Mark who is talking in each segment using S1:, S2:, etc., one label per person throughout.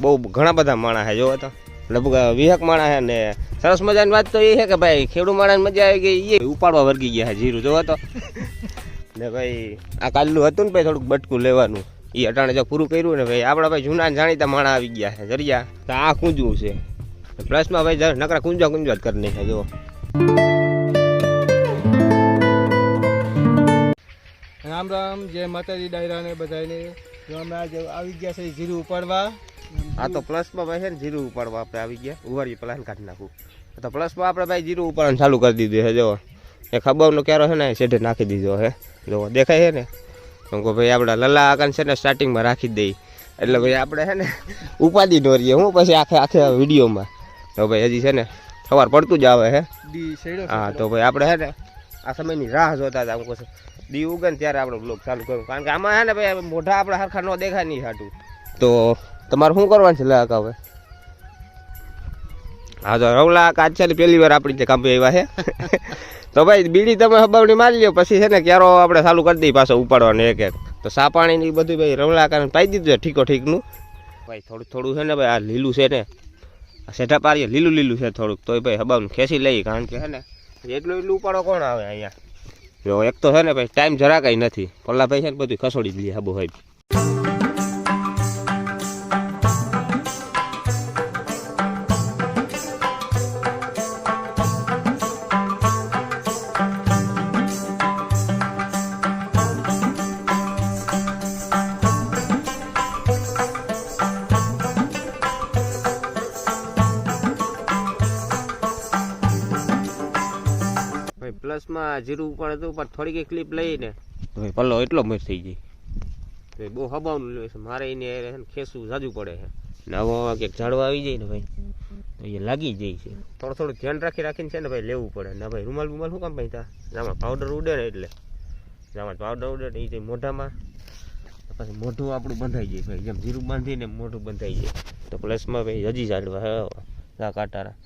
S1: બહુ ઘણા બધા માણા છે જોવો તો. લગભગ વિહક માણા છે ને સરસ મજાની વાત તો એ છે કે ભાઈ ખેડૂ માણાની મજા આવી ગઈ એ ઉપાડવા વર્ગી ગયા છે જીરું, જોવો તો. ને ભાઈ, આ કાલનું હતું ને ભાઈ થોડુંક બટકું લેવાનું. એ અટાણે જો પૂરું કર્યું ને ભાઈ, આપણા ભાઈ જૂના જાણીતા માણા આવી ગયા છે જરિયા. તો આ કુંજવું છે. પ્લસમાં ભાઈ નકરા કુંજવા કુંજવા જ કરી નાખ્યા જો
S2: રામ રામ, જય માતાજી, ડાયરાને બધાને જો અમે આજે આવી ગયા છે જીરું ઉપાડવા
S1: આ તો પ્લસમાં ભાઈ છે ને જીરું ઉપાડવા આપણે આવી ગયા. ઉવારી પ્લાન કાઢી નાખું. તો પ્લસમાં આપણે ભાઈ જીરું ઉપાડવાનું ચાલુ કરી દીધું છે જો એ ખબરનો ક્યારો છે ને એ નાખી દીધો છે. જો દેખાય છે ને? એમ કહું ભાઈ આપણે લલ્લા આકાન છે ને સ્ટાર્ટિંગમાં રાખી દઈ. એટલે ભાઈ આપણે છે ને ઉપાધિ દોરીએ હું પછી આખે આખે વિડીયોમાં. તો ભાઈ હજી છે ને સવાર પડતું જ આવે છે. હા તો ભાઈ આપણે છે ને આ સમયની રાહ જોતા હતા. હું દી ઉગે ને ત્યારે આપણે બ્લોગ ચાલુ કર્યો. કારણ કે આમાં છે ને ભાઈ મોઢા આપણે હરખા ન દેખાય નહીં હાટું. તો તમારે શું કરવાનું છે લાક હવે? હા, તો રવલા આજ પહેલી વાર આપણી કામ આવ્યા છે. તો ભાઈ, બીડી તમે હબાવણી મારી લ્યો, પછી છે ને ક્યારો આપણે ચાલુ કરી દઈએ પાછો ઉપાડવાનું એક એક. તો સા પાણી બધું ભાઈ રવલા કારણે પાઈ દીધું છે ઠીકો ઠીકનું. ભાઈ, થોડું થોડું છે ને ભાઈ, આ લીલું છે ને. સેઠા પારીએ લીલું લીલું છે થોડુંક, તોય ભાઈ હબાવનું ખેંચી લઈએ, કારણ કે છે ને એટલું એટલું ઉપાડો કોણ આવે અહીંયા? જો, એક તો છે ને ભાઈ, ટાઈમ જરા કંઈ નથી. પલ્લા ભાઈ છે ને બધું ખસોડી જ લઈએ હાબુ ભાઈ પ્લસમાં જીરું પણ હતું પણ થોડીક ક્લિપ લઈને. તો પલ્લો એટલો મસ્ત થઈ જાય તો બહુ હબાવનું લે છે મારે એને ખેસવું જાજુ પડે છે. નવો ક્યાંક ઝાડવા આવી જાય ને ભાઈ તો એ લાગી જાય છે. થોડું થોડું ધ્યાન રાખી રાખીને છે ને ભાઈ લેવું પડે. ને ભાઈ રૂમાલ બુમાલ શું કામ ભાઈ તા આમાં પાવડર ઉડે ને એટલે. આમાં પાવડર ઉડે ને એ મોઢામાં પછી મોઢું આપણું બંધાઈ જાય ભાઈ. જેમ જીરું બાંધીને મોઢું બંધાઈ જાય. તો પ્લસમાં ભાઈ હજી ઝાડવા હા કાંટારા.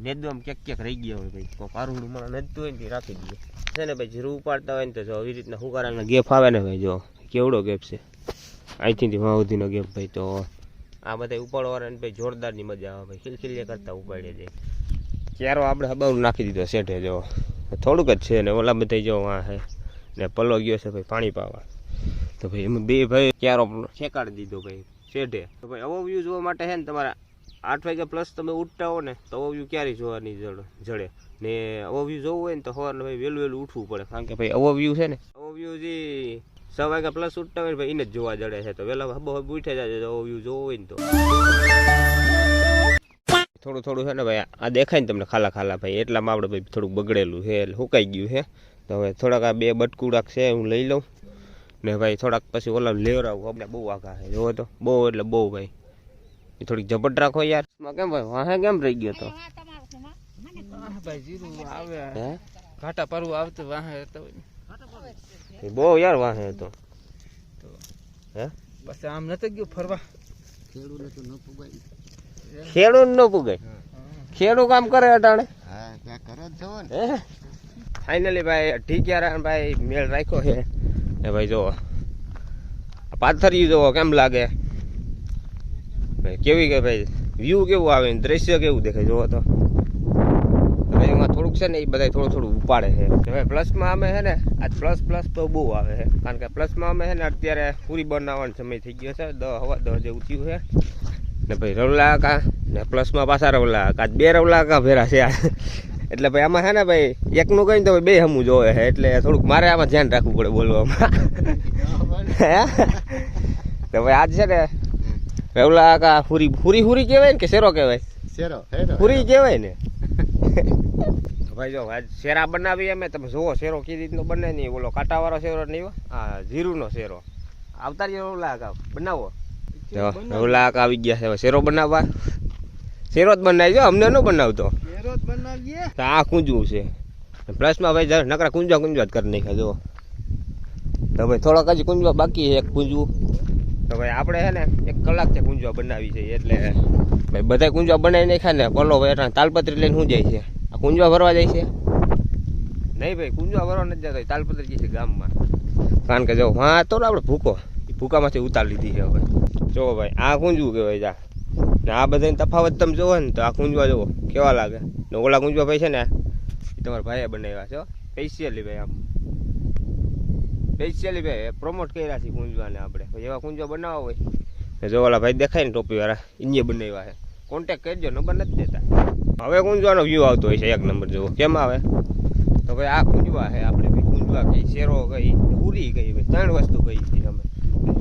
S1: નેદું આમ ક્યાંક ક્યાંક રહી ગયા હોય ભાઈ. કોઈ પારુડું મારા નેદતું હોય ને રાખી દઈએ છે ને ભાઈ જીરું ઉપાડતા હોય ને તો જો આવી રીતના હુકારાના ગેપ આવે ને ભાઈ, જો. કેવડો ગેપ છે? અહીંથી વાં સુધીનો ગેપ ભાઈ, તો આ બધા ઉપાડવાળાને ભાઈ જોરદારની મજા આવે ભાઈ. ખિલખિલિયા કરતા ઉપાડીએ જાય ક્યારો આપણે હબાવું નાખી દીધો શેઠે, જો. થોડુંક જ છે ને, ઓલા બધા જો વાં છે ને પલ્લો ગયો છે ભાઈ, પાણી પાવા. તો ભાઈ એમાં બે ભાઈ ક્યારો ફેંકાડી દીધો ભાઈ, શેઠે. તો ભાઈ અવો વ્યૂ જોવા માટે છે ને તમારા આઠ વાગ્યા પ્લસ તમે ઉઠતા હો ને, તો અવો વ્યૂ ક્યારેય જોવાની જડ. ને અવો વ્યૂ જોવું હોય ને તો સવારને ભાઈ વહેલું વહેલું ઉઠવું પડે. કારણ કે ભાઈ અવો વ્યૂ છે ને અવો વ્યૂ જે છ વાગ્યા પ્લસ ઉઠતા હોય ને ભાઈ એને જ જોવા જડે છે. તો વહેલા હબો હબ ઉઠે જાય તો અવો વ્યૂ જોવો હોય ને તો. થોડું થોડું છે ને ભાઈ, આ દેખાય ને તમને ખાલા ખાલા ભાઈ, એટલામાં આપણે ભાઈ થોડુંક બગડેલું છે સુકાઈ ગયું છે. તો હવે થોડાક આ બે બટકુડાક છે, હું લઈ લઉં. ને ભાઈ થોડાક પછી ઓલા લેવરાવું આપણે બહુ આઘા છે. જોવો તો, બહુ એટલે બહુ ભાઈ. એ થોડીક ઝપટ રાખો યાર. કેમ ભાઈ? વાહે કેમ રહી ગયો તો?
S2: હા
S1: હે?
S2: ઘાટા પરવું આવતું વાહે
S1: હતો બહુ યાર વાહે હતો. હે?
S2: બસ આમ નતો ગયો ફરવા.
S1: ખેડૂત ન પુગાય. ખેડૂત કામ કરે અટાણે? ફાઇનલી ભાઈ ઠીક ભાઈ મેળ રાખ્યો છે. એ ભાઈ જો પાથરી જોવો કેમ લાગે? ભાઈ કેવી કે ભાઈ વ્યૂ કેવું આવે દ્રશ્ય કેવું દેખાય? જોવો તો. એમાં થોડુંક છે ને એ બધા થોડું થોડું ઉપાડે છે. હવે પ્લસમાં અમે છે ને આજ પ્લસ પ્લસ તો બહુ આવે છે. કારણ કે પ્લસમાં અમે છે ને અત્યારે પૂરી બનાવવાનો સમય થઈ ગયો છે. દહ હવા દહ જેવું થયું છે. ને ભાઈ રવલા કા ને પ્લસમાં પાછા રવલા કા બે રવલા કા ભેરા છે આ એટલે ભાઈ આમાં છે ને ભાઈ એકનું કહીને તો બે હમું જોવે છે. એટલે થોડુંક મારે આમાં ધ્યાન રાખવું પડે બોલવામાં. હે? તો ભાઈ આજ છે ને રવલા કા હુરી હુરી હુરી કહેવાય ને કે શેરો કહેવાય?
S3: શેરો હુરી
S1: કહેવાય ને? ભાઈ જો આજ શેરા બનાવી અમે તમે જુઓ શેરો કઈ રીતનો બને નહીં ઓલો કાંટાવાળો શેરો નહીં આ જીરુનો શેરો. આવતા રહ્યો ઓલા કા બનાવો. ઓલા કા આવી ગયા છે શેરો બનાવવા. શેરો જ બનાવી જો અમને ન બનાવતો.
S2: શેરો જ બનાવીએ?
S1: આ કુંજવું છે. પ્લસમાં ભાઈ નકરા કુંજવા કુંજવા જ કરી નાખ્યા જો તો ભાઈ થોડાક હજી કુંજવા બાકી છે એક કુંજવું. તો ભાઈ આપણે છે ને એક કલાક છે કુંજવા બનાવી છે, એટલે ભાઈ બધા કુંજવા બનાવી નાખ્યા ને પલો ભાઈ તાલપત્રી લઈને શું જાય છે. આ કુંજવા ભરવા જાય છે? નહીં ભાઈ કુંજવા ભરવા નથી જતો તાલપત્રી જાય છે ગામમાં. કારણ કે જો, હા, તો આપણે ભૂકો. એ ભૂકામાંથી ઉતાર લીધી છે હવે. જો ભાઈ, આ કુંજવું કહેવાય જા. ને આ બધાની તફાવત તમે જોવો ને તો આ કુંજવા જોવો કેવા લાગે. ને ઓલા કુંજવા ભાઈ છે ને, એ તમારા ભાઈએ બનાવ્યા છો સ્પેશિયલી ભાઈ આમ. સ્પેશિયલી ભાઈ પ્રમોટ કર્યા છે કુંજવાને આપણે. એવા કુંજવા બનાવવા હોય જો ઓલા ભાઈ દેખાય ને ટોપીવાળા ઇન્જે બનાવ્યા છે. કોન્ટેક કરજો, નંબર નથી દેતા. હવે કુંજવાનો વ્યૂ આવતો હોય છે, એક નંબર જુઓ કેમ આવે? તો ભાઈ આ કુંજવા છે આપણે ભાઈ કુંજવા કઈ શેરો કઈ પૂરી કઈ, ભાઈ, ત્રણ વસ્તુ કઈ છે અમે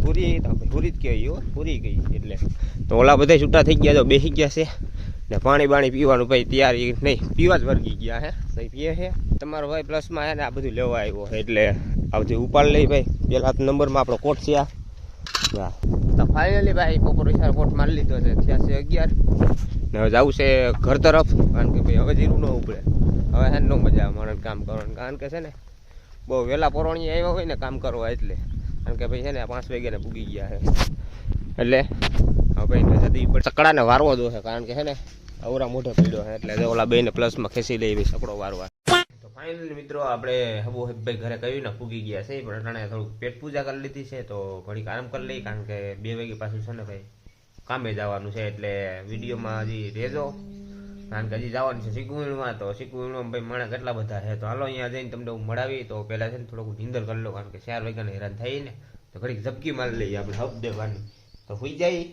S1: પૂરી પૂરી જ કહેવાય, હો પૂરી કઈ એટલે. તો ઓલા બધા છૂટા થઈ ગયા, તો બેસી ગયા છે. ને પાણી બાણી પીવાનું ભાઈ તૈયારી નહીં, પીવા જ વર્ગી ગયા હે ભાઈ પીએ છે. તમારો ભાઈ પ્લસમાં હે ને આ બધું લેવા આવ્યો એટલે આ બધું ઉપાડ લઈ ભાઈ. પેલા નંબરમાં આપણો કોટ છે આ. તો ફાઇનલી ભાઈ, બપોર વિશાળ કોટ મારી લીધો છે. થયા છે અગિયાર. ને હવે જવું છે ઘર તરફ. કારણ કે ભાઈ, હવે જીરું ન ઉપડે હવે હે ન મજા આવે મને કામ કરવાનું. કારણ કે છે ને, બહુ વહેલા પરોણી આવ્યા હોય ને કામ કરવા એટલે. કારણ કે ભાઈ છે ને, પાંચ વાગ્યાને પૂગી ગયા છે. એટલે, હવે ભાઈ જતી પણ સકડાને વારવો દો છે કારણ કે છે ને, અવરા મોઢે પડ્યો એટલે ઓલા બેને પ્લસમાં ખેંચી લઈ ભાઈ સકડો વારવા. ફાઇનલી મિત્રો, આપણે હબુ ભાઈ ઘરે કહ્યું ને પૂગી ગયા છે, પણ અટાણે થોડુંક પેટ પૂજા કરી લીધી છે, તો ઘડીક આરામ કરી લઈ કારણ કે બે વાગે પાછું છે ને ભાઈ, કામે જવાનું છે, એટલે વિડીયોમાં હજી રહેજો. કારણ કે હજી જવાનું છે શીખવીણમાં તો શીખવીણમાં ભાઈ માણસ કેટલા બધા છે, તો હાલો અહીંયા જઈને તમને હું મળાવી, તો પહેલાં છે ને થોડુંક નિંદર કરી લો કારણ કે ચાર વાગ્યાને હેરાન થઈ ને, તો ઘડીક ઝબકી મારી લઈએ આપણે હપ દેવાની તો હોઈ જાય.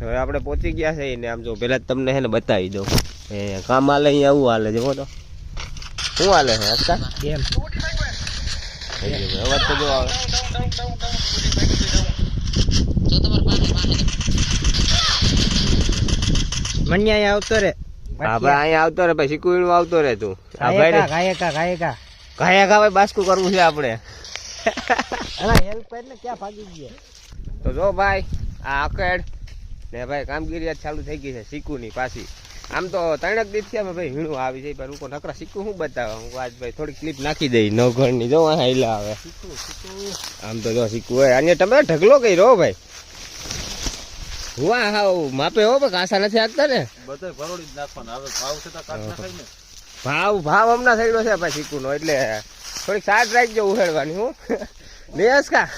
S1: હવે આપણે પહોંચી ગયા છે ને આમ જો પહેલાં તમને છે ને બતાવી દઉં. એ કામ હાલે અહીંયા આવું હાલે છે તો. શું હાલે છે હસતા?
S2: કેમ?
S1: અવાજ તો જો આવે.
S2: મન્યા આવતો રે.
S1: આપણે અહીંયા આવતો રે ભાઈ શીખવીણું આવતો રે તું. આ ભાઈ
S2: ગાયકા ગાયકા.
S1: ઘાયા ભાઈ બાસ્કું કરવું છે આપણે.
S2: હેલ્પ કરીને ક્યાં ભાગી ગયા?
S1: તો જો ભાઈ આ આકડ ને ભાઈ કામગીરી આજ ચાલુ થઈ ગઈ છે સિક્કુની પાછી. આમ તો ત્રણેક દિવસ થયા ભાઈ હીણું આવી જાય પણ હું નકરા સિક્કુ શું બતાવે? હું આજ ભાઈ થોડી ક્લિપ નાખી દઈ નવઘણની જો હાઈલા આવે આમ તો જો શીખવું હોય. અને તમે ઢગલો કર્યો રહો ભાઈ. વાહ હાવ માપે હો ભાઈ કાંસા નથી આપતા ને?
S3: બધે ભરોડી જ નાખવાના. હવે ભાવ છે તો કાઢ નાખાય ને.
S1: ભાવ ભાવ હમણાં થયેલો છે ભાઈ સિક્કુનો એટલે થોડીક સાત રાખજો ઉહેડવાની હું. ને હસકા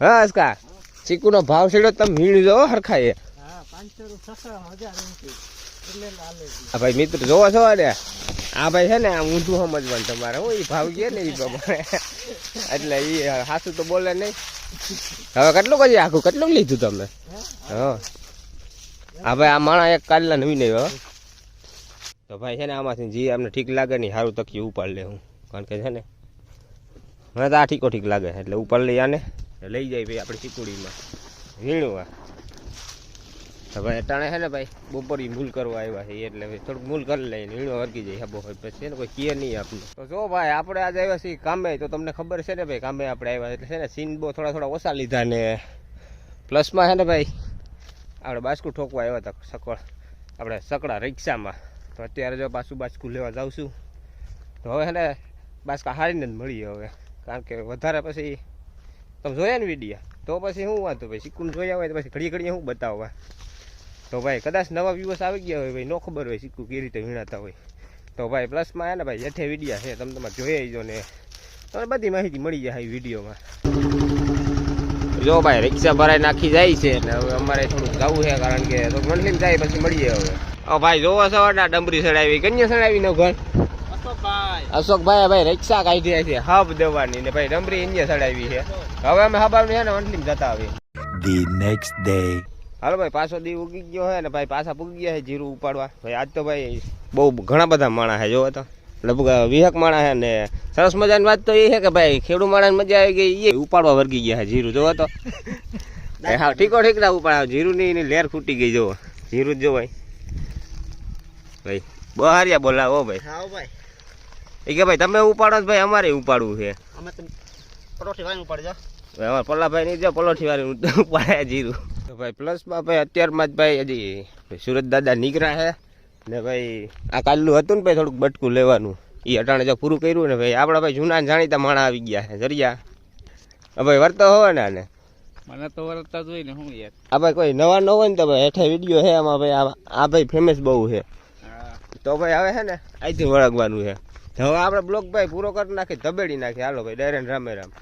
S1: હા હસકા ચીકુનો ભાવ છેડો તમે મીણ જો
S2: હા એટલે લાલે
S1: આ ભાઈ મિત્ર જોવો છો ને. આ ભાઈ છે ને આ ઊંધું સમજવાનું તમારે. હું એ ભાવ કે ને એ પ્રમાણે. એટલે એ સાસુ તો બોલે નહીં. હવે કેટલું કરી આખું કેટલું લીધું તમે? હા. હા. ભાઈ આ માણા એક કાલના નવી નહીં હવે તો ભાઈ છે ને આમાંથી જે અમને ઠીક લાગે નહીં સારું તકી ઉપાડ લે હું. કારણ કે છે ને મને તો આ ઠીકો ઠીક લાગે એટલે ઉપાડ લઈ આને. લઈ જાય ભાઈ આપણે ચીકુડીમાં વીણવા ભાઈ અટાણે છે ને ભાઈ બપોરી મૂલ કરવા આવ્યા છે, એટલે ભાઈ થોડુંક મૂલ કરી લઈને વીણો વર્ગી જાય હબો હોય, પછી ને કોઈ કહે નહીં આપણે તો જો ભાઈ, આપણે આજે આવ્યા છીએ કામે, તો તમને ખબર છે ને ભાઈ, કામે આપણે આવ્યા એટલે છે ને સીન બહુ થોડા થોડા ઓછા લીધા ને પ્લસમાં છે ને ભાઈ, આપણે બાસ્કુ ઠોકવા આવ્યા હતા સકળ, આપણે સકડા રિક્ષામાં. તો અત્યારે જો પાછું બાસ્કુ લેવા જાઉં છું. તો હવે છે ને બાસ્કા હારીને જ મળીએ હવે, કારણ કે વધારે પછી તમે જોયા ને વિડીયા તો પછી શું વાંધો? ભાઈ સિક્કુને જોયા હોય તો પછી ઘડી ઘડીએ શું બતાવવા? તો ભાઈ કદાચ નવા વ્યૂઅર્સ આવી ગયા હોય, ભાઈ ન ખબર હોય સિક્કુ કેવી રીતે વીણાતા હોય. તો ભાઈ પ્લસમાં ને ભાઈ જેઠે વિડીયા છે, તમે તમારે જોઈએ જો ને. તમને બધી માહિતી મળી જાય વિડીયોમાં જો ભાઈ રિક્ષા ભરાઈ નાખી જાય છે ને હવે અમારે થોડુંક જવું છે, કારણ કે તો મંડલીમાં જાય પછી મળીએ હવે. ભાઈ જોવો સવારના ડમરી સડાવી કન્યા સડાવી નો ઘર?
S2: અશોકભાઈ
S1: ભાઈ રિક્ષા કાઢી છે હબ દેવાની ને ભાઈ રમરી ઇન્જિયા ચડાવી છે. હવે અમે હબાવની છે ને મંડલીમાં જતા આવી
S3: ધી નેક્સ્ટ ડે
S1: હાલો ભાઈ પાછો દી ઉગી ગયો હે ને ભાઈ પાછા પૂગી ગયા છે જીરું ઉપાડવા. ભાઈ આજ તો ભાઈ બહુ ઘણા બધા માણા છે જોવો તો. લગભગ વિહક માણા છે ને સરસ મજાની વાત તો એ છે કે ભાઈ ખેડૂ માણાની મજા આવી ગઈ એ ઉપાડવા વર્ગી ગયા છે જીરું જોવો તો. હા ઠીકો ઠીક ના ઉપાડ જીરુંની એની લેર ફૂટી ગઈ જોવો. જીરું જ જો ભાઈ. ભાઈ બહારિયા બોલાવો ભાઈ.
S2: હા ભાઈ.
S1: એ કે ભાઈ તમે ઉપાડો ભાઈ અમારે ઉપાડવું છે.
S2: અમે તો પરોઠી વાંગ જા
S1: ભાઈ અમારે પલ્લાભાઈ નહીં જો પલોઠી વાળી ઉપાડ્યા જીરું. તો ભાઈ પ્લસમાં ભાઈ અત્યારમાં જ ભાઈ હજી સુરત દાદા નીકળ્યા છે. ને ભાઈ આ કાલનું હતું ને ભાઈ થોડુંક બટકું લેવાનું. એ અટાણે જો પૂરું કર્યું ને ભાઈ આપણા ભાઈ જૂના જાણીતા માણા આવી ગયા છે જરિયા. ભાઈ વર્તો હોય ને આને?
S2: મને તો વરતતા જોઈ ને હું યાર.
S1: આ ભાઈ કોઈ નવા ન હોય ને તો ભાઈ હેઠે વીડિયો છે આમાં ભાઈ આ- આ ભાઈ ફેમસ બહુ છે. તો ભાઈ હવે છે ને અહીંથી વળગવાનું છે. હવે આપણે બ્લોક ભાઈ પૂરો કરી નાખી ધબેડી નાખી. હાલો ભાઈ ડેરેન રામે રામ.